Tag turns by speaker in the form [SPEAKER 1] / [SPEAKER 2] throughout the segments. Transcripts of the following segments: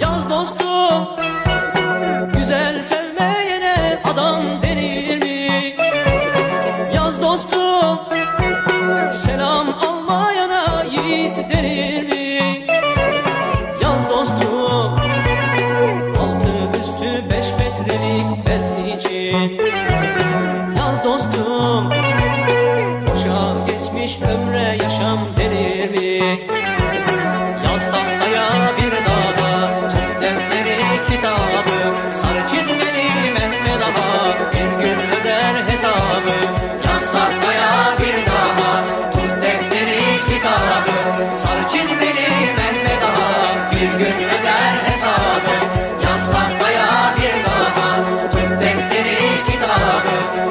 [SPEAKER 1] Yaz dostum Güzel sevmeyene adam denir mi? Yaz dostum Selam almayana yiğit denir mi? Yaz dostum Altı üstü beş metrelik bez için Yaz dostum Boşa geçmiş ömre yaşam denir mi?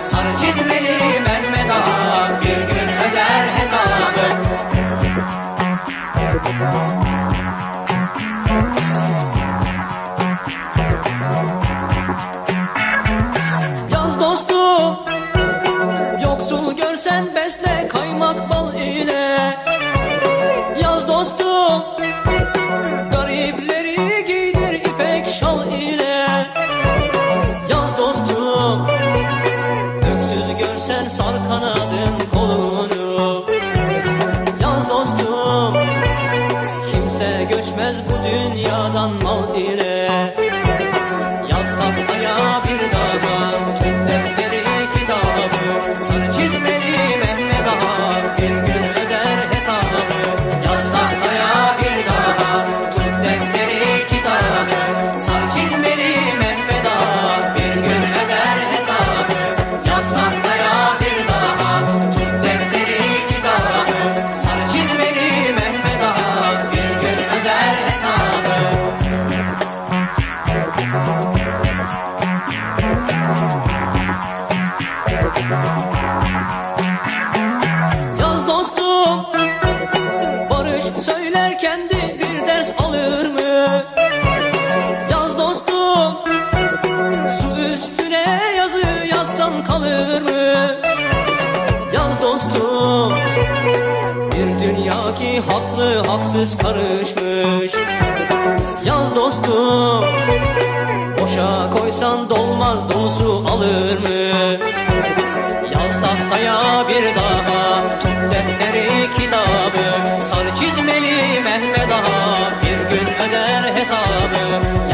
[SPEAKER 1] Sarı çizmeli Mehmet Ağa bir gün öder hesabı. Yaz dostum Yoksul görsen besle kaymak bal ile. Sen sar kanadın kolunu. Yaz dostum Kimse göçmez bu dünyadan mal dire dostum. Bir dünya ki haklı haksız karışmış. Yaz dostum. Boşa koysan dolmaz dolusu alır mı? Yaz tahtaya bir daha Tüm defteri kitabı. Sarı çizmeli Mehmet Ağa Bir gün öder hesabı.